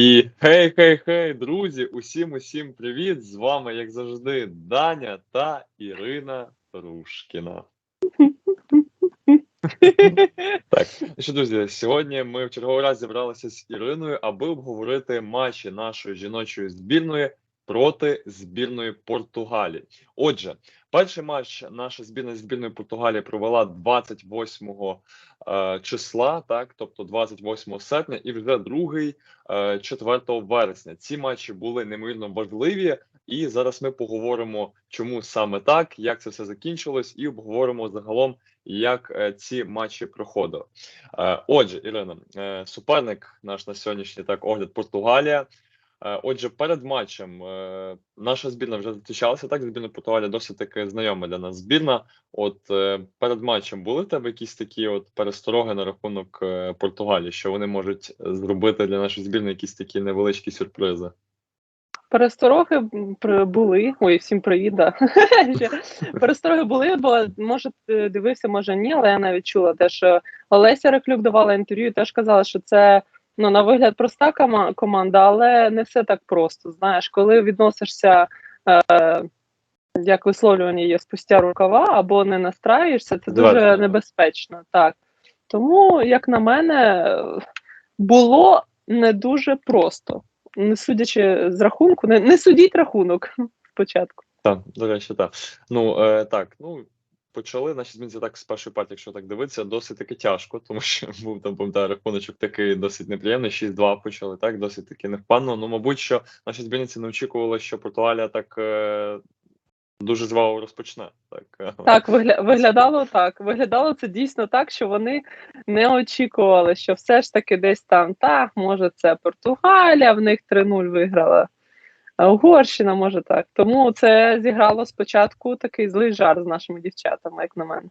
І хей, хей, хей, друзі! Усім усім привіт! З вами, як завжди, Даня та Ірина Рушкіна. Так, ну що, друзі, сьогодні ми в черговий раз зібралися з Іриною, аби обговорити матчі нашої жіночої збірної проти збірної Португалії. Отже, перший матч наша збірна збірної Португалії провела 28 е, числа, так, тобто 28 серпня, і вже другий е, 4 вересня. Ці матчі були неймовірно важливі, і зараз ми поговоримо, чому саме так, як це все закінчилось, і обговоримо загалом, як е, ці матчі проходили. Е, Отже, Ірина, е, суперник наш на сьогоднішній так огляд Португалія. Е, Отже, перед матчем е, наша збірна вже зустрічалася так. Збірна Португалія досить таки знайома для нас збірна. От е, перед матчем були в тебе якісь такі от перестороги на рахунок Португалії, що вони можуть зробити для нашої збірної якісь такі невеличкі сюрпризи? Перестороги були. Ой, всім привіт. Да. Перестороги були, бо може дивився, може ні, але я навіть чула те, що Олеся Реклюк давала інтерв'ю і теж казала, що це ну, на вигляд проста кома- команда, але не все так просто. Знаєш, коли відносишся, е, як висловлювання є спустя рукава, або не настраюєшся, це дуже Зверху. небезпечно. Так. Тому, як на мене, було не дуже просто не судячи з рахунку, не, не судіть рахунок спочатку. Так, до речі, так. Ну е, так, ну почали наші змінці так з першої партії, якщо так дивитися, досить таки тяжко, тому що був там пам'ятаю, рахуночок такий досить неприємний. 6-2 почали, так, досить таки невпевнено. Ну, мабуть, що наші збірниці не очікували, що Португалія так е, дуже жваво розпочне. Так, Так, вигля, виглядало так. Виглядало це дійсно так, що вони не очікували, що все ж таки десь там, так, може, це Португалія, в них 3-0 виграла. Угорщина, може так. Тому це зіграло спочатку такий злий жар з нашими дівчатами, як на мене.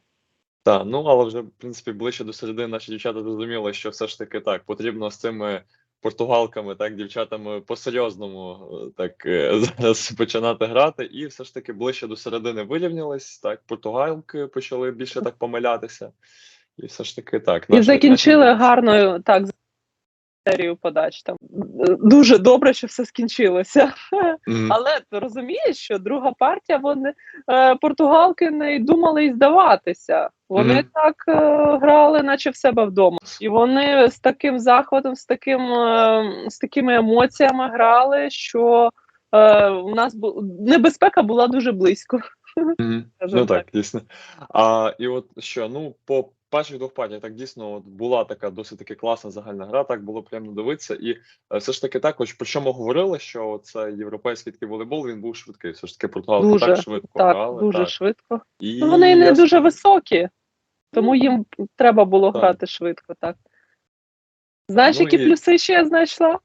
Так, ну але вже в принципі ближче до середини наші дівчата зрозуміли, що все ж таки так потрібно з цими португалками, так дівчатами по-серйозному е, так е, зараз починати грати, і все ж таки ближче до середини вирівнялись. Так, португалки почали більше так помилятися, і все ж таки так І закінчили наші- гарною так серію подач. Там дуже добре, що все скінчилося. Мгм. Але ти розумієш, що друга партія, вони е, португалки не думали й здаватися. Вони Мгм. так е, грали, наче в себе вдома. І вони з таким захватом, з таким е, з такими емоціями грали, що е, у нас бу... небезпека була дуже близько. Мгм. скажімо Ну так, дійсно. А і от що, ну, по перших двох партіях так дійсно от була така досить таки класна загальна гра, так було приємно дивитися. І е, все ж таки також, про що ми говорили, що це європейський такий волейбол, він був швидкий. Все ж таки португалки Дуже, так швидко Так, грали. дуже так. швидко. І Ну, вони не я дуже високі, тому їм треба було Так. грати швидко, так. Знаєш, Ну, які і- плюси ще я знайшла?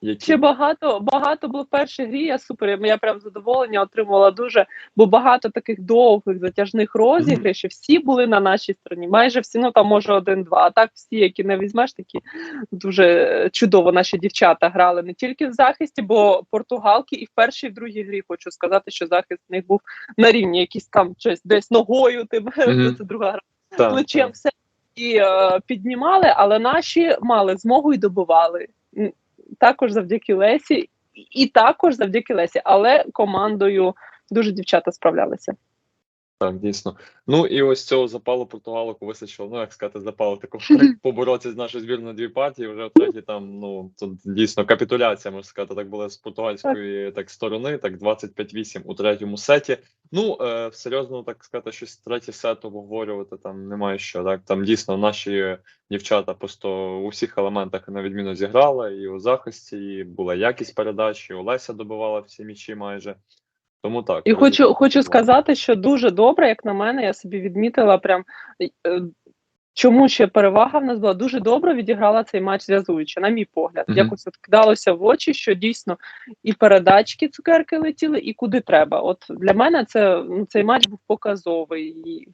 Які- Ще багато, багато було в першій грі. Я супер. Я прям задоволення отримувала дуже, бо багато таких довгих затяжних розіграшів. Всі були на нашій стороні. Майже всі, ну там може один-два. А так всі, які не візьмеш, такі дуже чудово наші дівчата грали не тільки в захисті, бо португалки і в першій, і в другій грі хочу сказати, що захист в них був на рівні, якийсь там щось десь ногою. Тим Мгм. це друга гра Так, плечем так. все і е, піднімали, але наші мали змогу і добивали. Також завдяки Лесі, і також завдяки Лесі, але командою дуже дівчата справлялися. Так, дійсно. Ну і ось цього запалу португалок вистачило, ну як сказати, запалу такого поборотися з нашою збірною дві партії. Вже в третій там, ну тут дійсно капітуляція, можна сказати, так була з португальської так сторони, так 25-8 у третьому сеті. Ну е, серйозно так сказати, щось третій сет обговорювати там немає що. Так там дійсно наші дівчата просто у всіх елементах на відміну зіграли, і у захисті, і була якість передач, і Олеся добивала всі м'ячі майже. Тому так. І хочу, хочу сказати, що дуже добре, як на мене, я собі відмітила прям. е, Чому ще перевага в нас була дуже добре відіграла цей матч зв'язуючи, на мій погляд. Мгм. Якось от кидалося в очі, що дійсно і передачки цукерки летіли, і куди треба. От для мене це ну, цей матч був показовий. І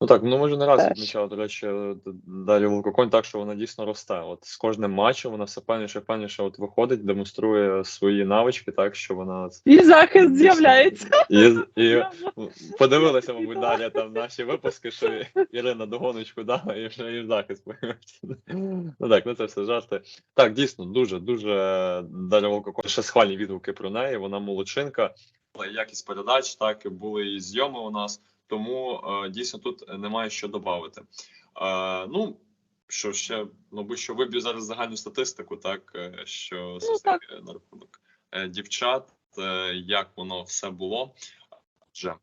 Ну так, ну ми вже не раз Теж. відмічали, до речі, далі Волкоконь так, що вона дійсно росте. От з кожним матчем вона все певніше, певніше от виходить, демонструє свої навички, так що вона І захист з'являється. І, і подивилася, мабуть, далі там наші випуски, що Ірина догоночку дала і вже і захист появився. Ну так, ну це все жарти. Так, дійсно, дуже, дуже Дар'я Волкоконь. Ще схвальні відгуки про неї. Вона молодчинка, якість передач, так і були і зйоми у нас. Тому е, дійсно тут немає що додати. Е, ну, що ще, мабуть, що виб'ю зараз загальну статистику, так е, що ж таки на рахунок дівчат, як воно все було. Отже,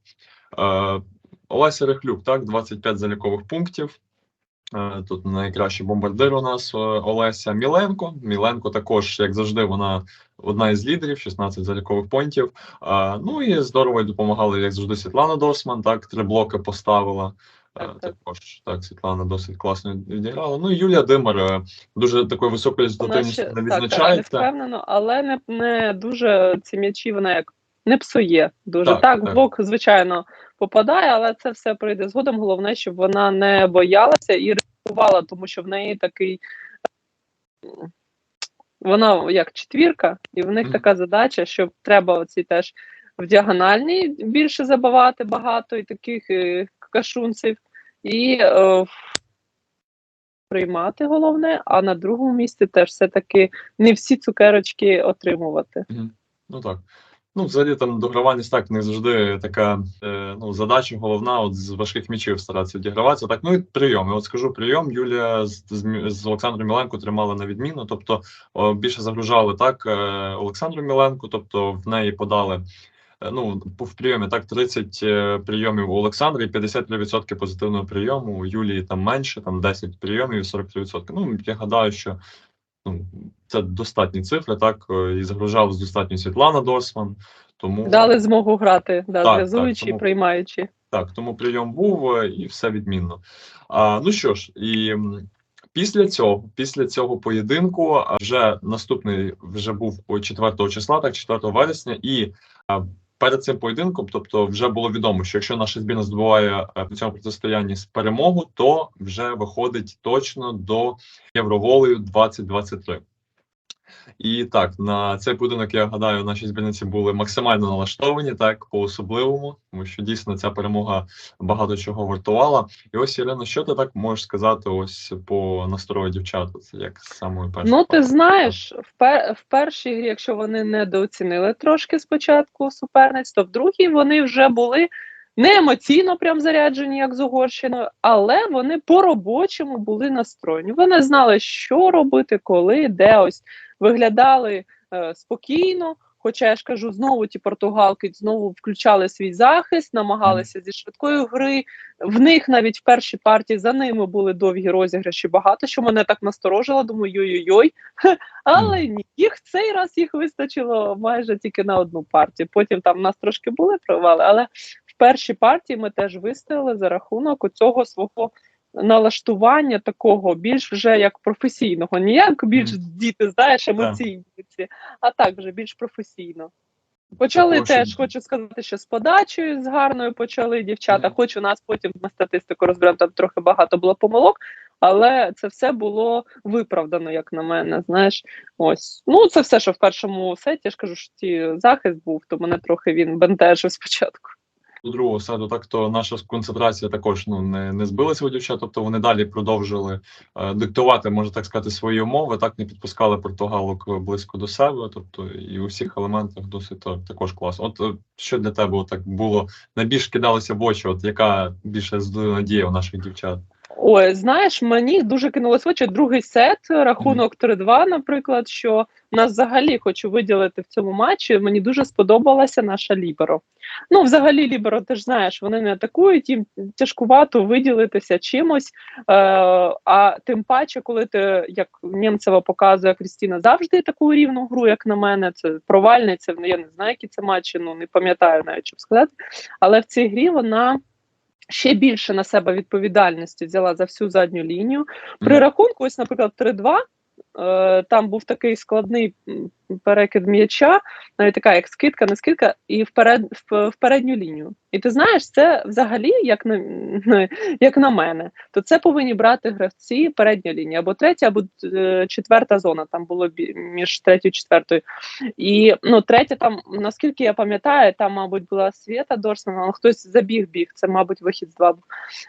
Олеся Рехлюк, так, 25 залікових пунктів. Тут найкращий бомбардир у нас Олеся Міленко. Міленко також, як завжди, вона одна із лідерів, 16 залікових понтів. Е, Ну і здорово їй допомагала, як завжди, Світлана Досман. Так, три блоки поставила. Так, так. Також так, Світлана досить класно відіграла. Ну і Юлія Димар е, дуже Вона результативністю ще не так, так, не впевнено, але не, не дуже ці м'ячі вона як не псує. Дуже Так, так, так. блок, звичайно, попадає, але це все прийде згодом. Головне, щоб вона не боялася і ризикувала, тому що в неї такий. Вона як четвірка, і в них така задача, що треба оці теж в діагональній більше забивати багато і таких і, кашунців, і о, приймати головне, а на другому місці теж все-таки не всі цукерочки отримувати. Ну так. Ну, взагалі там догравання так не завжди така е, ну, задача головна от з важких м'ячів старатися відіграватися. Так, ну і прийом. Я от скажу прийом. Юлія з, з, з Олександром Міленко тримала на відміну, тобто о, більше загружали так е, Олександру Міленко, тобто в неї подали. е, Ну, в прийомі так 30 е, прийомів у Олександра і 53% позитивного прийому. У Юлії там менше, там 10 прийомів і 43%. Ну, я гадаю, що це достатні цифри, так е, і загружалась достатньо Світлана Досман. Тому Дали змогу грати, да, Так, зв'язуючи так, і приймаючи. так, тому прийом був е, і все відмінно. А, ну що ж, і після цього, після цього поєдинку, вже наступний вже був о 4 числа, так 4 вересня, і перед цим поєдинком, тобто, вже було відомо, що якщо наша збірна здобуває е, в цьому протистоянні з перемогу, то вже виходить точно до Євроволею 2023. І так, на цей поєдинок, я гадаю, наші збірниці були максимально налаштовані, так, по-особливому, тому що дійсно ця перемога багато чого вартувала. І ось, Ірина, що ти так можеш сказати ось по настрою дівчат, от як самої першої? Ну, ти знаєш, в, пер, в першій грі, якщо вони недооцінили трошки спочатку суперниць, то в другій вони вже були не емоційно прям заряджені, як з Угорщиною, але вони по-робочому були настроєні. Вони знали, що робити, коли, де ось виглядали е, спокійно. Хоча я ж кажу, знову ті португалки знову включали свій захист, намагалися зі швидкої гри. В них навіть в першій партії за ними були довгі розіграші. Багато що мене так насторожило. Думаю, йой-йой-йой. Але ні, їх цей раз їх вистачило майже тільки на одну партію. Потім там в нас трошки були провали, але в першій партії ми теж вистояли за рахунок цього свого налаштування такого більш вже як професійного, не як більш діти, знаєш, емоційні, а так вже більш професійно. Почали Також, теж, хочу сказати, що з подачею з гарною почали дівчата. Хоч у нас потім ми статистику розберемо, там трохи багато було помилок, але це все було виправдано, як на мене. Знаєш, ось ну це все, що в першому сеті. Я ж кажу, що ті захист був, то мене трохи він бентежив спочатку. Другого сету, так то наша концентрація також ну не, не збилася у дівчат, тобто вони далі продовжили е, диктувати, можна так сказати, свої умови, так не підпускали португалок близько до себе. Тобто і у всіх елементах досить то, також класно. От е, що для тебе так було найбільш кидалося в очі, от яка більше здує надія у наших дівчат? Ой, знаєш, мені дуже кинулось в очі другий сет, рахунок 3-2, наприклад, що нас взагалі хочу виділити в цьому матчі. Мені дуже сподобалася наша Ліберо. Ну, взагалі, Ліберо, ти ж знаєш, вони не атакують, їм тяжкувато виділитися чимось. Е, а тим паче, коли ти, як Нємцева показує Крістіна, завжди таку рівну гру, як на мене, це провальниця. ну, Я не знаю, які це матчі, ну не пам'ятаю навіть, щоб сказати. Але в цій грі вона ще більше на себе відповідальності взяла за всю задню лінію. При рахунку, ось, наприклад, 3-2, е, там був такий складний перекид м'яча, навіть така як скидка, не скидка, і вперед в, в передню лінію. І ти знаєш, це взагалі, як на як на мене, то це повинні брати гравці передня лінія, або третя, або е, четверта зона. Там було між третьою і четвертою. І ну, третя, там, наскільки я пам'ятаю, там, мабуть, була Свєта Дорсман, але хтось забіг біг. Це, мабуть, вихід з два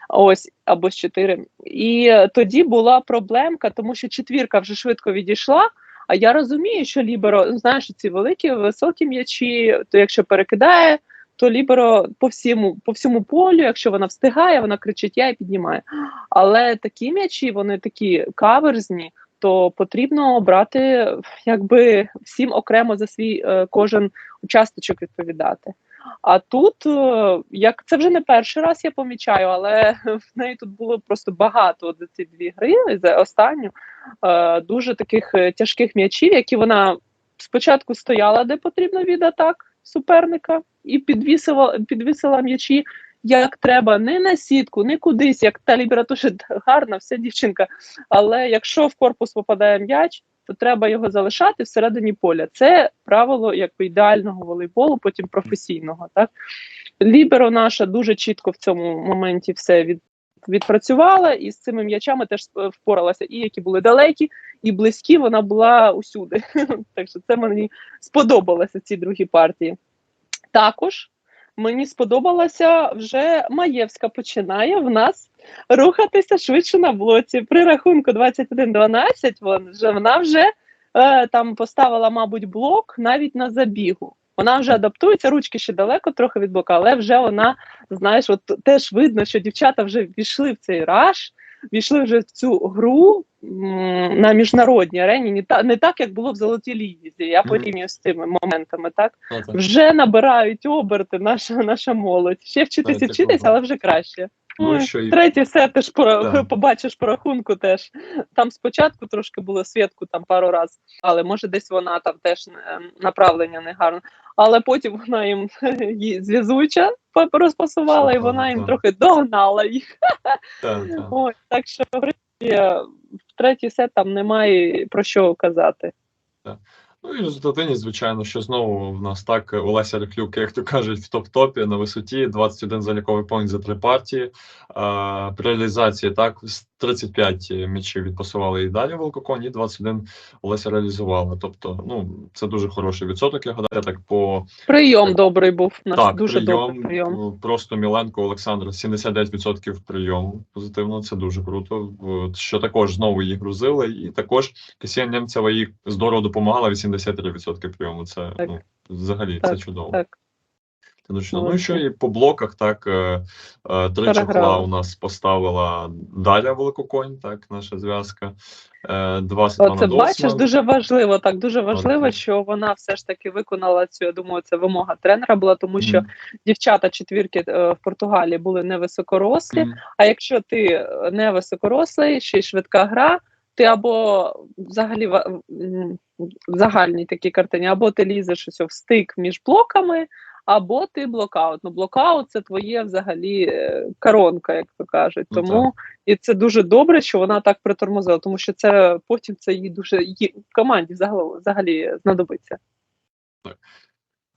ось або з чотири. І тоді була проблемка, тому що четвірка вже швидко відійшла. А я розумію, що Ліберо, ну, знаєш, ці великі високі м'ячі, то якщо перекидає, то Ліберо по всьому, по всьому полю, якщо вона встигає, вона кричить я і піднімає. Але такі м'ячі, вони такі каверзні, то потрібно брати якби всім окремо за свій е, кожен участочок відповідати. А тут, е, як це вже не перший раз я помічаю, але в неї тут було просто багато за ці дві гри за останню е, дуже таких е, тяжких м'ячів, які вона спочатку стояла де потрібно від атак суперника, і підвісила, підвісила м'ячі як треба, не на сітку, не кудись, як та Лібера дуже гарна, вся дівчинка. Але якщо в корпус попадає м'яч, то треба його залишати всередині поля. Це правило якби ідеального волейболу, потім професійного. Так Ліберо наша дуже чітко в цьому моменті все від. Відпрацювала і з цими м'ячами теж е, впоралася, і які були далекі, і близькі, вона була усюди. так що це мені сподобалося ці другі партії. Також мені сподобалося вже Маєвська починає в нас рухатися швидше на блоці. При рахунку 21-12 вон, вона вже е, там поставила, мабуть, блок навіть на забігу. Вона вже адаптується, ручки ще далеко трохи від блока, але вже вона, знаєш, от теж видно, що дівчата вже війшли в цей раш, війшли вже в цю гру м, на міжнародній арені, не, та, не так, як було в Золотій Лізі. Я Мгм. порівнюю з цими моментами, так? Так. Вже набирають оберти наша, наша молодь. Ще вчитися, Так, це вчитися, але вже краще. Ну, що Третій сет теж Так. побачиш по рахунку теж. Там спочатку трошки було свідку там пару разів, але може десь вона там теж е, направлення не гарно. Але потім вона їм її зв'язуча розпасувала, і вона їм трохи догнала їх. Так, так. Ой, так що в принципі, в третій сет там немає про що казати. Ну і результативність, звичайно, що знову в нас так е, Олеся Реклюк, як то кажуть, в топ-топі на висоті 21 заліковий пункт за три партії. При реалізації так 35 м'ячів відпасували і далі Волкокон, і 21 Олеся реалізувала. Тобто, ну це дуже хороший відсоток. Я гадаю, так по Прийом добрий був. Наш так, дуже прийом, добрий прийом. ну, Просто Міленко Олександр 79% прийому позитивно. Це дуже круто. Що також знову її грузили, і також Касія Немцева їй здорово допомагала. 83% прийому. Це Так. ну взагалі це чудово. Так. Це чудово. Ну і що і по блоках, так е, е, три чохла у нас поставила Дар'я Великоконь, так, наша зв'язка. Е, два Оце бачиш, дуже важливо. Так дуже важливо, Окей. що вона все ж таки виконала цю. Я думаю, це вимога тренера була, тому що Мгм. дівчата четвірки е, в Португалії були невисокорослі. Мгм. А якщо ти е, не високорослий, ще й швидка гра, ти або взагалі в в загальній такій картині, або ти лізеш ось в стик між блоками, або ти блокаут. Ну, блокаут це твоє взагалі е, коронка, як то кажуть. Ну, Тому і це дуже добре, що вона так притормозила, тому що це потім це їй дуже в команді взагалі, взагалі знадобиться.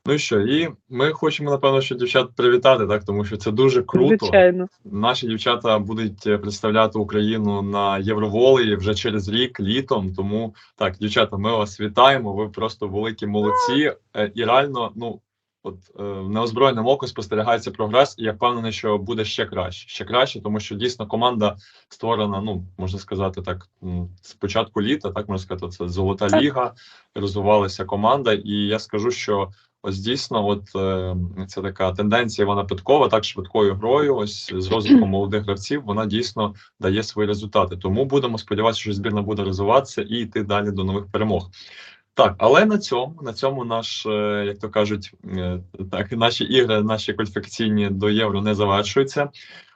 Ну і що, і ми хочемо, напевно, що дівчат привітати, так, тому що це дуже круто. Звичайно. Наші дівчата будуть е, представляти Україну на Євроволеї вже через рік літом. Тому так, дівчата, ми вас вітаємо. Ви просто великі молодці. Е, І реально, ну от е, неозброєним оком спостерігається прогрес, і я впевнений, що буде ще краще. Ще краще, тому що дійсно команда створена. Ну можна сказати, так з початку літа, так можна сказати, це золота ліга. Розвивалася команда, і я скажу, що. Ось дійсно, от е, це така тенденція Івана Петкова, так швидкою грою. Ось з розвитком молодих гравців вона дійсно дає свої результати. Тому будемо сподіватися, що збірна буде розвиватися і йти далі до нових перемог. Так, але на цьому на цьому наш, е, як то кажуть, е, так наші ігри, наші кваліфікаційні до євро не завершуються.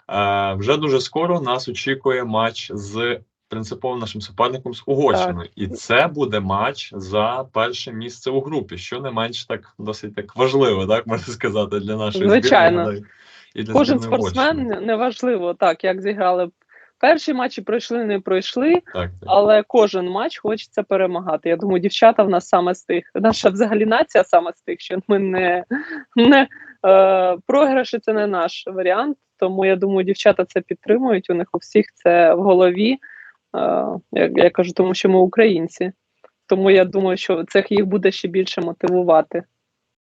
Е, вже дуже скоро нас очікує матч з принциповим нашим суперником з Угорщиною, і це буде матч за перше місце у групі, що не менш так досить так важливо, так можна сказати, для нашої Звичайно. збірної. І для Кожен спортсмен неважливо так, як зіграли б перші матчі пройшли, не пройшли, Так, так. але кожен матч хочеться перемагати. Я думаю, дівчата в нас саме з тих. Наша взагалі нація саме з тих, що ми не, не е, програші це не наш варіант. Тому я думаю, дівчата це підтримують. У них у всіх це в голові. Е, я, я кажу, тому що ми українці. Тому я думаю, що це їх буде ще більше мотивувати.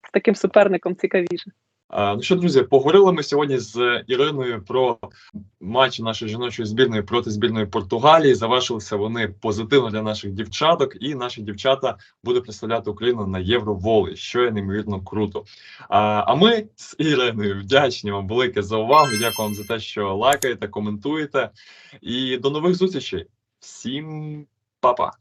З таким суперником цікавіше. А, Ну що, друзі, поговорили ми сьогодні з Іриною про матч нашої жіночої збірної проти збірної Португалії. Завершилися вони позитивно для наших дівчаток, і наші дівчата будуть представляти Україну на Євроволі, що є неймовірно круто. А ми з Іриною вдячні вам велике за увагу. Дякую вам за те, що лайкаєте, коментуєте. І до нових зустрічей. Всім па-па!